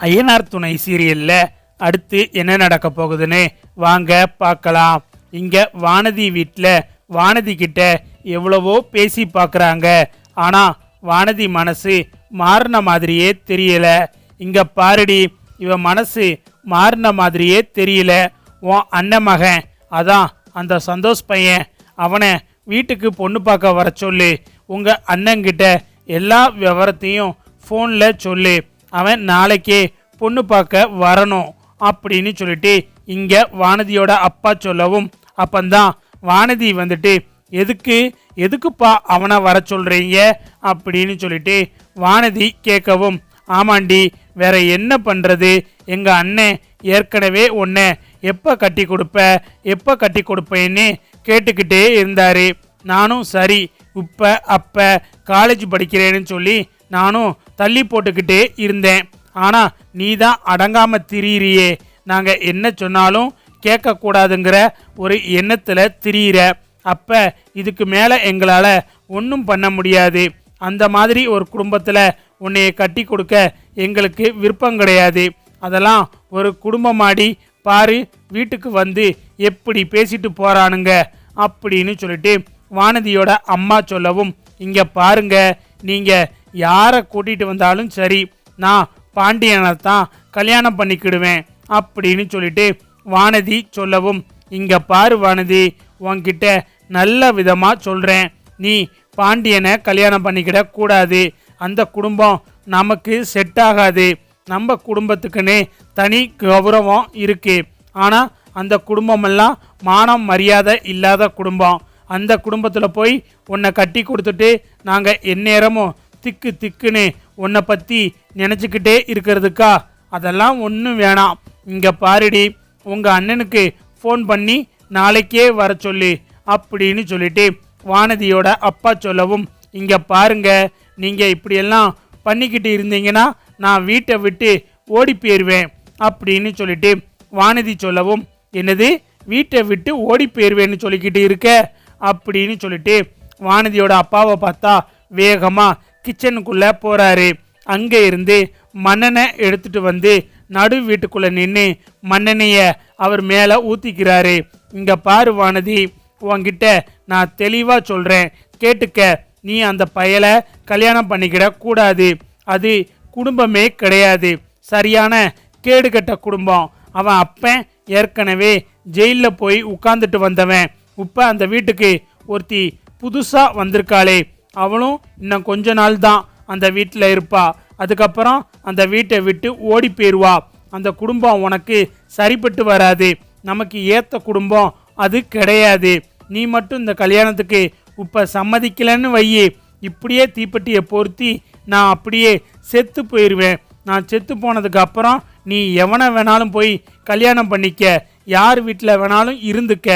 ஐயனார் துணை சீரியல்ல அடுத்து என்ன நடக்க போகுதுன்னு வாங்க பார்க்கலாம். இங்க வானதி வீட்டில் வானதி கிட்ட எவ்வளவோ பேசி பார்க்குறாங்க. ஆனா வானதி மனசு மாறின மாதிரியே தெரியல. இங்க பாருடி இவ மனசு மாறின மாதிரியே தெரியல. உன் அண்ணன் மகன் அதான் அந்த சந்தோஷ் பையன் அவனை வீட்டுக்கு பொண்ணு பார்க்க வர சொல்லு. உங்கள் அண்ணங்கிட்ட எல்லா விவரத்தையும் ஃபோனில் சொல்லு. அவன் நாளைக்கே பொண்ணு பார்க்க வரணும் அப்படின்னு சொல்லிட்டு இங்கே வானதியோட அப்பா சொல்லவும் அப்பந்தான் வானதி வந்துட்டு எதுக்கு எதுக்குப்பா அவனை வர சொல்கிறீங்க அப்படின்னு சொல்லிட்டு வானதி கேட்கவும் ஆமாண்டி வேற என்ன பண்ணுறது எங்கள் அண்ணன் ஏற்கனவே உன்னை எப்போ கட்டி கொடுப்ப எப்போ கட்டி கொடுப்பேன்னு கேட்டுக்கிட்டே இருந்தார். நானும் சரி இப்போ அப்போ காலேஜ் படிக்கிறேன்னு சொல்லி நானும் தள்ளி போட்டுக்கிட்டே இருந்தேன். ஆனால் நீ தான் அடங்காமல் திரியிறியே. நாங்கள் என்ன சொன்னாலும் கேட்கக்கூடாதுங்கிற ஒரு எண்ணத்தில் திரியிற. அப்போ இதுக்கு மேலே எங்களால் ஒன்றும் பண்ண முடியாது. அந்த மாதிரி ஒரு குடும்பத்தில் உன்னைய கட்டி கொடுக்க எங்களுக்கு விருப்பம் கிடையாது. அதெல்லாம் ஒரு குடும்பமாடி பாரு வீட்டுக்கு வந்து எப்படி பேசிட்டு போகிறானுங்க அப்படின்னு சொல்லிட்டு வானதியோட அம்மா சொல்லவும் இங்கே பாருங்க நீங்கள் யாரை கூட்டிகிட்டு வந்தாலும் சரி நான் பாண்டியனை தான் கல்யாணம் பண்ணிக்கிடுவேன் அப்படின்னு சொல்லிட்டு வானதி சொல்லவும் இங்கே பாரு வானதி உன்கிட்ட நல்ல விதமாக சொல்கிறேன் நீ பாண்டியனை கல்யாணம் பண்ணிக்கிட கூடாது. அந்த குடும்பம் நமக்கு செட் ஆகாது. நம்ம குடும்பத்துக்குன்னு தனி கௌரவம் இருக்குது ஆனால் அந்த குடும்பமெல்லாம் மானம் மரியாதை இல்லாத குடும்பம். அந்த குடும்பத்தில் போய் உன்னை கட்டி கொடுத்துட்டு நாங்கள் எந்நேரமும் திக்கு திக்குன்னு உன்னை பற்றி நினச்சிக்கிட்டே இருக்கிறதுக்கா? அதெல்லாம் ஒன்றும் வேணாம். இங்கே பாருடி உங்கள் அண்ணனுக்கு ஃபோன் பண்ணி நாளைக்கே வர சொல்லு அப்படின்னு சொல்லிட்டு வானதியோட அப்பா சொல்லவும் இங்கே பாருங்க நீங்கள் இப்படியெல்லாம் பண்ணிக்கிட்டு இருந்தீங்கன்னா நான் வீட்டை விட்டு ஓடி போயிடுவேன் அப்படின்னு சொல்லிட்டு வானதி சொல்லவும் என்னது வீட்டை விட்டு ஓடி போயிடுவேன்னு சொல்லிக்கிட்டு இருக்க? அப்படின்னு சொல்லிட்டு வானதியோட அப்பாவை பார்த்தா வேகமாக கிச்சனுக்குள்ளே போகிறாரு அங்கே இருந்து மண்ணெண்ணை எடுத்துட்டு வந்து நடு வீட்டுக்குள்ளே நின்று மண்ணெண்ணெயை அவர் மேலே ஊற்றிக்கிறாரு இங்கே பாரு வானதி உன்கிட்ட நான் தெளிவாக சொல்கிறேன் கேட்டுக்க நீ அந்த பயலை கல்யாணம் பண்ணிக்கிட கூடாது. அது குடும்பமே கிடையாது. சரியான கேடுகட்ட குடும்பம். அவன் அப்பன் ஏற்கனவே ஜெயிலில் போய் உட்காந்துட்டு வந்தவன். இப்போ அந்த வீட்டுக்கு ஒருத்தி புதுசாக வந்திருக்காளே. அவளும் இன்னும் கொஞ்ச நாள் தான் அந்த வீட்டில் இருப்பா. அதுக்கப்புறம் அந்த வீட்டை விட்டு ஓடி போயிடுவா அந்த குடும்பம் உனக்கு சரிப்பட்டு வராது. நமக்கு ஏற்ற குடும்பம் அது கிடையாது. நீ மட்டும் இந்த கல்யாணத்துக்கு இப்போ சம்மதிக்கலன்னு வையி. இப்படியே தீப்பெட்டியை பொருத்தி நான் அப்படியே செத்து போயிடுவேன் நான் செத்து போனதுக்கு அப்புறம் நீ எவனை வேணாலும் போய் கல்யாணம் பண்ணிக்க. யார் வீட்டில் வேணாலும் இருந்துக்க.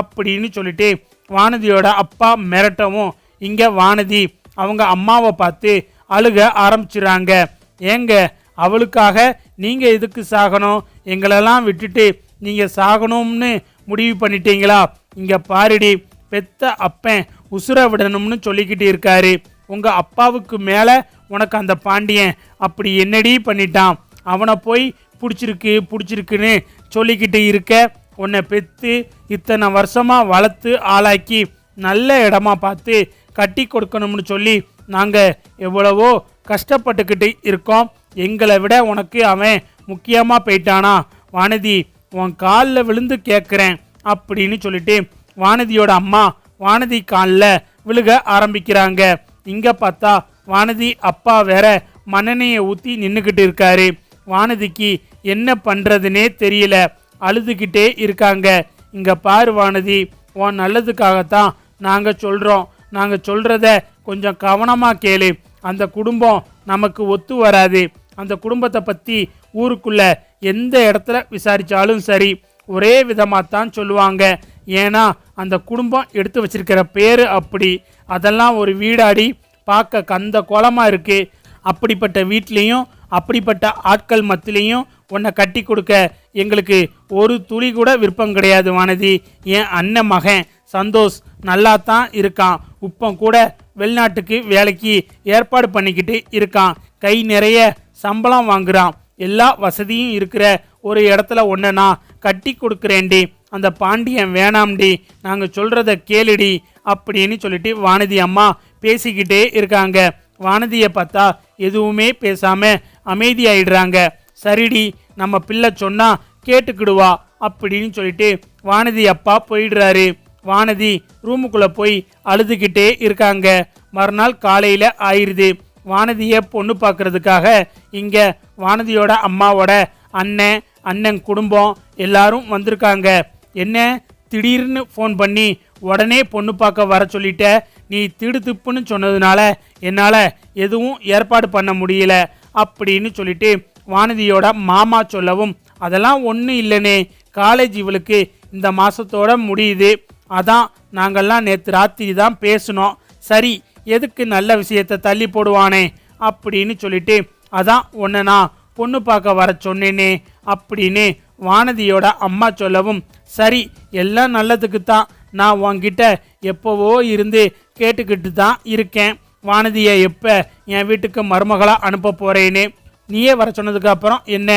அப்படின்னு சொல்லிட்டு வானதியோட அப்பா மிரட்டவும் இங்கே வானதி அவங்க அம்மாவை பார்த்து அழுக ஆரம்பிச்சிடுறாங்க ஏங்க அவளுக்காக நீங்கள் எதுக்கு சாகணும்? எங்களெல்லாம் விட்டுட்டு நீங்கள் சாகணும்னு முடிவு பண்ணிட்டீங்களா? இங்கே பாருடி பெத்த அப்பன் உசுர விடணும்னு சொல்லிக்கிட்டு இருக்காரு. உங்கள் அப்பாவுக்கு மேலே உனக்கு அந்த பாண்டியன் அப்படி என்னடி பண்ணிட்டான்? அவனை போய் பிடிச்சிருக்கு பிடிச்சிருக்குன்னு சொல்லிக்கிட்டு இருக்க உன்னை பெற்று இத்தனை வருஷமாக வளர்த்து ஆளாக்கி நல்ல இடமா பார்த்து கட்டி கொடுக்கணும்னு சொல்லி நாங்கள் எவ்வளவோ கஷ்டப்பட்டுக்கிட்டு இருக்கோம். எங்களை விட உனக்கு அவன் முக்கியமாக போயிட்டானா? வானதி உன் காலில் விழுந்து கேட்குறேன் அப்படின்னு சொல்லிட்டு வானதியோட அம்மா வானதி காலில் விழுக ஆரம்பிக்கிறாங்க. இங்கே பார்த்தா வானதி அப்பா வேற மன்னனையை ஊற்றி நின்றுக்கிட்டு இருக்காரு. வானதிக்கு என்ன பண்ணுறதுனே தெரியல. அழுதுகிட்டே இருக்காங்க. இங்கே பாரு வானதி உன் நல்லதுக்காகத்தான் நாங்கள் சொல்கிறோம் நாங்கள் சொல்கிறத கொஞ்சம் கவனமாக கேளு. அந்த குடும்பம் நமக்கு ஒத்து வராது. அந்த குடும்பத்தை பற்றி ஊருக்குள்ளே எந்த இடத்துல விசாரித்தாலும் சரி ஒரே விதமாக தான் சொல்லுவாங்க. ஏன்னா அந்த குடும்பம் எடுத்து வச்சிருக்கிற பேர் அப்படி. அதெல்லாம் ஒரு வீடாடி பார்க்க கந்த கோலமாக இருக்குது அப்படிப்பட்ட வீட்லேயும் அப்படிப்பட்ட ஆட்கள் மத்தியிலையும் உன்னை கட்டி கொடுக்க எங்களுக்கு ஒரு துளி கூட விருப்பம் கிடையாது வானதி. என் அண்ணன் மகன் சந்தோஷ் நல்லா தான் இருக்கான். உப்பம் கூட வெளிநாட்டுக்கு வேலைக்கு ஏற்பாடு பண்ணிக்கிட்டு இருக்கான். கை நிறைய சம்பளம் வாங்குறான். எல்லா வசதியும் இருக்கிற ஒரு இடத்துல ஒன்றை நான் கட்டி கொடுக்குறேன்டி. அந்த பாண்டியன் வேணாம்டி. நாங்கள் சொல்கிறத கேளுடி அப்படின்னு சொல்லிட்டு வானதி அம்மா பேசிக்கிட்டே இருக்காங்க. வானதியை பார்த்தா எதுவுமே பேசாமல் அமைதியாயிடுறாங்க. சரிடி நம்ம பிள்ளை சொன்னால் கேட்டுக்கிடுவா அப்படின்னு சொல்லிட்டு வானதி அப்பா போயிடுறாரு. வானதி ரூமுக்குள்ளே போய் அழுதுகிட்டே இருக்காங்க. மறுநாள் காலையில் ஆயிடுது. வானதியை பொண்ணு பார்க்கறதுக்காக இங்கே வானதியோட அம்மாவோட அண்ணன் அண்ணன் குடும்பம் எல்லாரும் வந்திருக்காங்க. என்ன? திடீர்னு ஃபோன் பண்ணி உடனே பொண்ணு பார்க்க வர சொல்லிட்ட. நீ திடுத்துப்புன்னு சொன்னதுனால என்னால் எதுவும் ஏற்பாடு பண்ண முடியல அப்படின்னு சொல்லிட்டு வானதியோட மாமா சொல்லவும் அதெல்லாம் ஒன்றும் இல்லைனே. காலேஜ் இவளுக்கு இந்த மாதத்தோட முடியுது. அதான் நாங்கள்லாம் நேற்று ராத்திரி தான் பேசினோம். சரி எதுக்கு நல்ல விஷயத்தை தள்ளி போடுவானே? அப்படின்னு சொல்லிட்டு அதான் உன்னை நான் பொண்ணு பார்க்க வர சொன்னேனே அப்படின்னு வானதியோட அம்மா சொல்லவும் சரி எல்லாம் நல்லதுக்கு தான் நான் உன்கிட்ட எப்போவோ இருந்து கேட்டுக்கிட்டு தான் இருக்கேன். வானதியை எப்போ என் வீட்டுக்கு மருமகளாக அனுப்ப போகிறேனே நீயே வர சொன்னதுக்கு அப்புறம் என்ன?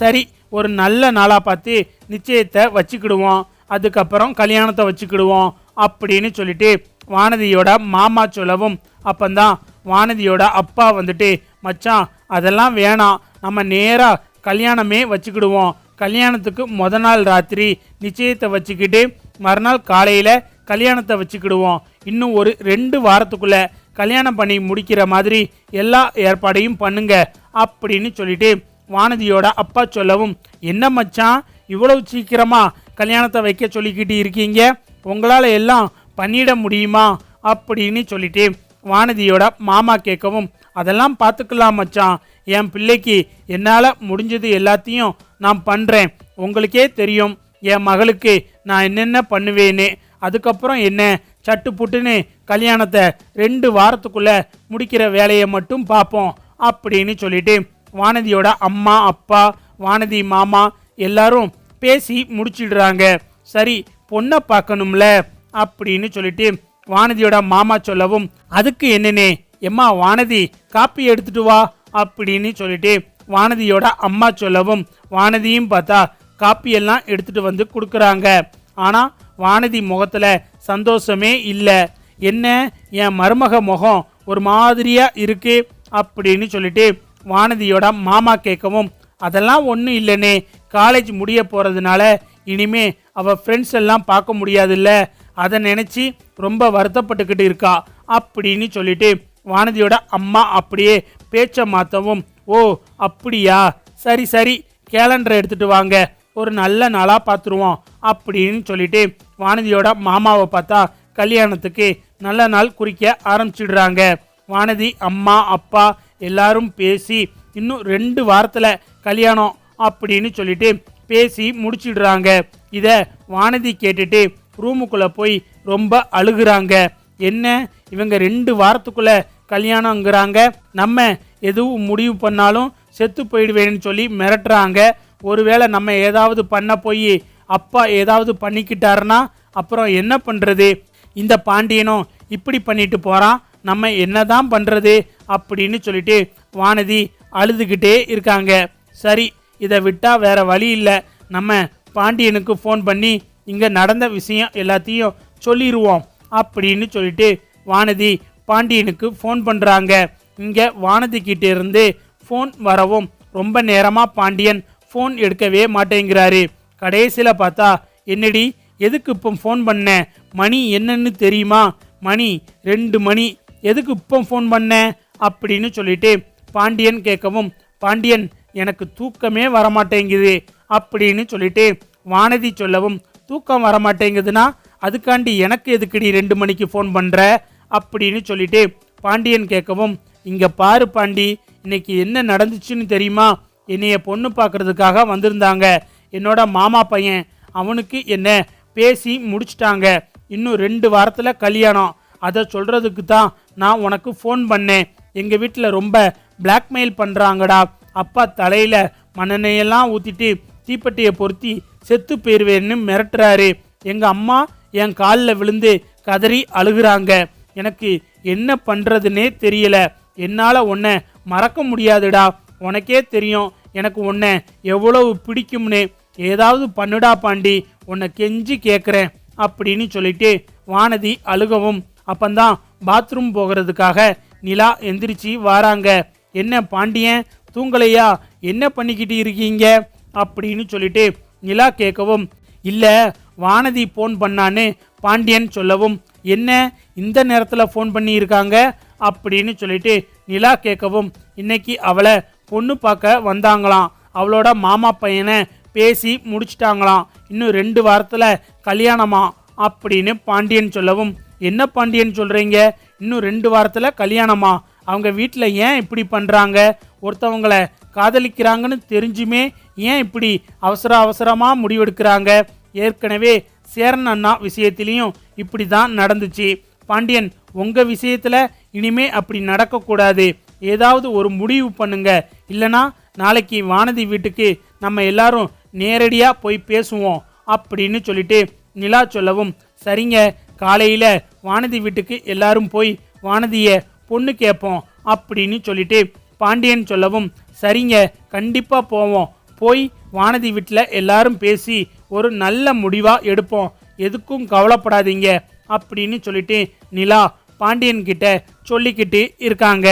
சரி ஒரு நல்ல நாளாக பார்த்து நிச்சயத்தை வச்சுக்கிடுவோம். அதுக்கப்புறம் கல்யாணத்தை வச்சுக்கிடுவோம் அப்படின்னு சொல்லிட்டு வானதியோட மாமா சொல்லவும் அப்பந்தான் வானதியோட அப்பா வந்துட்டு மச்சான் அதெல்லாம் வேணாம். நம்ம நேராக கல்யாணமே வச்சுக்கிடுவோம். கல்யாணத்துக்கு முத நாள் ராத்திரி நிச்சயத்தை வச்சுக்கிட்டு மறுநாள் காலையில் கல்யாணத்தை வச்சுக்கிடுவோம். இன்னும் ஒரு ரெண்டு வாரத்துக்குள்ளே கல்யாணம் பண்ணி முடிக்கிற மாதிரி எல்லா ஏற்பாடையும் பண்ணுங்க அப்படின்னு சொல்லிட்டு வானதியோட அப்பா சொல்லவும் என்ன மச்சான் இவ்வளவு சீக்கிரமாக கல்யாணத்தை வைக்க சொல்லிக்கிட்டு இருக்கீங்க. உங்களால் எல்லாம் பண்ணிட முடியுமா? அப்படின்னு சொல்லிட்டு வானதியோட மாமா கேட்கவும் அதெல்லாம் பார்த்துக்கலாம் மச்சான். என் பிள்ளைக்கு என்னால் முடிஞ்சது எல்லாத்தையும் நான் பண்ணுறேன் உங்களுக்கே தெரியும். என் மகளுக்கு நான் என்னென்ன பண்ணுவேன்னு. அதுக்கப்புறம் என்ன? சட்டு புட்டுன்னு கல்யாணத்தை ரெண்டு வாரத்துக்குள்ளே முடிக்கிற வேலையை மட்டும் பார்ப்போம் அப்படின்னு சொல்லிட்டு வானதியோட அம்மா அப்பா வானதி மாமா எல்லாரும் பேசி முடிச்சிடுறாங்க. சரி பொண்ணை பார்க்கணும்ல? அப்படின்னு சொல்லிட்டு வானதியோட மாமா சொல்லவும் அதுக்கு என்னன்னே? எம்மா வானதி காப்பி எடுத்துட்டு வா. அப்படின்னு சொல்லிட்டு வானதியோட அம்மா சொல்லவும் வானதியும் பார்த்தா காப்பியெல்லாம் எடுத்துட்டு வந்து கொடுக்குறாங்க. ஆனால் வானதி முகத்தில் சந்தோஷமே இல்லை. என்ன? என் மருமக முகம் ஒரு மாதிரியாக இருக்கு? அப்படின்னு சொல்லிட்டு வானதியோட மாமா கேட்கவும் அதெல்லாம் ஒன்றும் இல்லைனே. காலேஜ் முடிய போகிறதுனால இனிமே அவள் ஃப்ரெண்ட்ஸ் எல்லாம் பார்க்க முடியாதுல்ல. அதை நினச்சி ரொம்ப வருத்தப்பட்டுக்கிட்டு இருக்கா. அப்படின்னு சொல்லிட்டு வானதியோட அம்மா அப்படியே பேச்சை மாற்றவும் ஓ அப்படியா? சரி சரி கேலண்டரை எடுத்துகிட்டு வாங்க. ஒரு நல்ல நாளாக பார்த்துருவோம். அப்படின்னு சொல்லிட்டு வானதியோட மாமாவை பார்த்தா கல்யாணத்துக்கு நல்ல நாள் குறிக்க ஆரம்பிச்சிடுறாங்க. வானதி அம்மா அப்பா எல்லாரும் பேசி இன்னும் ரெண்டு வாரத்தில் கல்யாணம் அப்படின்னு சொல்லிட்டு பேசி முடிச்சிடுறாங்க. இதை வானதி கேட்டுட்டு ரூமுக்குள்ளே போய் ரொம்ப அழுகுறாங்க. என்ன? இவங்க ரெண்டு வாரத்துக்குள்ளே கல்யாணங்கிறாங்க நம்ம எதுவும் முடிவு பண்ணாலும் செத்து போயிடுவேன்னு சொல்லி மிரட்டுறாங்க. ஒருவேளை நம்ம ஏதாவது பண்ண போய் அப்பா ஏதாவது பண்ணிக்கிட்டாருன்னா அப்புறம் என்ன பண்ணுறது இந்த பாண்டியனும் இப்படி பண்ணிட்டு போகிறான் நம்ம என்ன தான் பண்ணுறது அப்படின்னு சொல்லிட்டு வானதி அழுதுகிட்டே இருக்காங்க. சரி இதை விட்டால் வேற வழி இல்லை. நம்ம பாண்டியனுக்கு ஃபோன் பண்ணி இங்கே நடந்த விஷயம் எல்லாத்தையும் சொல்லிடுவோம் அப்படின்னு சொல்லிட்டு வானதி பாண்டியனுக்கு ஃபோன் பண்ணுறாங்க இங்கே வானதிக்கிட்ட இருந்து ஃபோன் வரவும் ரொம்ப நேரமாக பாண்டியன் ஃபோன் எடுக்கவே மாட்டேங்கிறாரு. கடைசியில் பார்த்தா என்னடி எதுக்கு இப்போ ஃபோன் பண்ண? மணி என்னன்னு தெரியுமா? மணி ரெண்டு மணி. எதுக்கு இப்போ ஃபோன் பண்ண? அப்படின்னு சொல்லிட்டு பாண்டியன் கேட்கவும் பாண்டியன் எனக்கு தூக்கமே வரமாட்டேங்குது அப்படின்னு சொல்லிட்டு வானதி சொல்லவும் தூக்கம் வரமாட்டேங்குதுன்னா அதுக்காண்டி எனக்கு எதுக்குடி ரெண்டு மணிக்கு ஃபோன் பண்ணுற அப்படின்னு சொல்லிட்டு பாண்டியன் கேட்கவும் இங்கே பாரு பாண்டி இன்னைக்கு என்ன நடந்துச்சுன்னு தெரியுமா? என்னைய பொண்ணு பார்க்கறதுக்காக வந்திருந்தாங்க. என்னோட மாமா பையன் அவனுக்கு என்ன பேசி முடிச்சிட்டாங்க. இன்னும் ரெண்டு வாரத்தில் கல்யாணம். அதை சொல்கிறதுக்கு தான் நான் உனக்கு ஃபோன் பண்ணேன். எங்கள் வீட்டில் ரொம்ப பிளாக்மெயில் பண்ணுறாங்கடா அப்பா தலையில் மண்ணெண்ணெயெல்லாம் ஊற்றிட்டு தீப்பெட்டியை பொருத்தி செத்து போயிடுவேன்னு மிரட்டுறாரு. எங்கள் அம்மா என் காலில் விழுந்து கதறி அழுகுறாங்க. எனக்கு என்ன பண்ணுறதுனே தெரியல. என்னால் உன்னை மறக்க முடியாதுடா. உனக்கே தெரியும் எனக்கு உன்னை எவ்வளவு பிடிக்கும்னு. ஏதாவது பண்ணுடா பாண்டி உன்னை கெஞ்சி கேட்குறேன் அப்படின்னு சொல்லிட்டு வானதி அழுகவும். அப்பந்தான் பாத்ரூம் போகிறதுக்காக நிலா எந்திரிச்சு வாராங்க. என்ன பாண்டியன் தூங்கலையா? என்ன பண்ணிக்கிட்டு இருக்கீங்க? அப்படின்னு சொல்லிட்டு நிலா கேட்கவும் இல்லை வானதி ஃபோன் பண்ணான்னு பாண்டியன் சொல்லவும் என்ன இந்த நேரத்தில் ஃபோன் பண்ணியிருக்காங்க? அப்படின்னு சொல்லிட்டு நிலா கேட்கவும் இன்னைக்கு அவளை பொண்ணு பார்க்க வந்தாங்களாம். அவளோட மாமா பையனை பேசி முடிச்சிட்டாங்களாம். இன்னும் ரெண்டு வாரத்தில் கல்யாணமா? அப்படின்னு பாண்டியன் சொல்லவும் என்ன பாண்டியன் சொல்கிறீங்க இன்னும் ரெண்டு வாரத்தில் கல்யாணமா? அவங்க வீட்டில் ஏன் இப்படி பண்ணுறாங்க ஒருத்தவங்கள காதலிக்கிறாங்கன்னு தெரிஞ்சுமே ஏன் இப்படி அவசர அவசரமாக முடிவெடுக்கிறாங்க? ஏற்கனவே சேரன் அண்ணா விஷயத்திலையும் இப்படி தான் நடந்துச்சு. பாண்டியன் உங்கள் விஷயத்தில் இனிமே அப்படி நடக்கக்கூடாது. ஏதாவது ஒரு முடிவு பண்ணுங்க. இல்லைனா நாளைக்கு வானதி வீட்டுக்கு நம்ம எல்லாரும் நேரடியாக போய் பேசுவோம். அப்படின்னு சொல்லிட்டு நிலா சொல்லவும் சரிங்க காலையில் வானதி வீட்டுக்கு எல்லாரும் போய் வானதியை பொண்ணு கேட்போம் அப்படின்னு சொல்லிட்டு பாண்டியன் சொல்லவும் சரிங்க கண்டிப்பாக போவோம். போய் வானதி வீட்டில் எல்லாரும் பேசி ஒரு நல்ல முடிவாக எடுப்போம். எதுக்கும் கவலைப்படாதீங்க அப்படின்னு சொல்லிட்டு நிலா பாண்டியன்கிட்ட சொல்லிக்கிட்டு இருக்காங்க.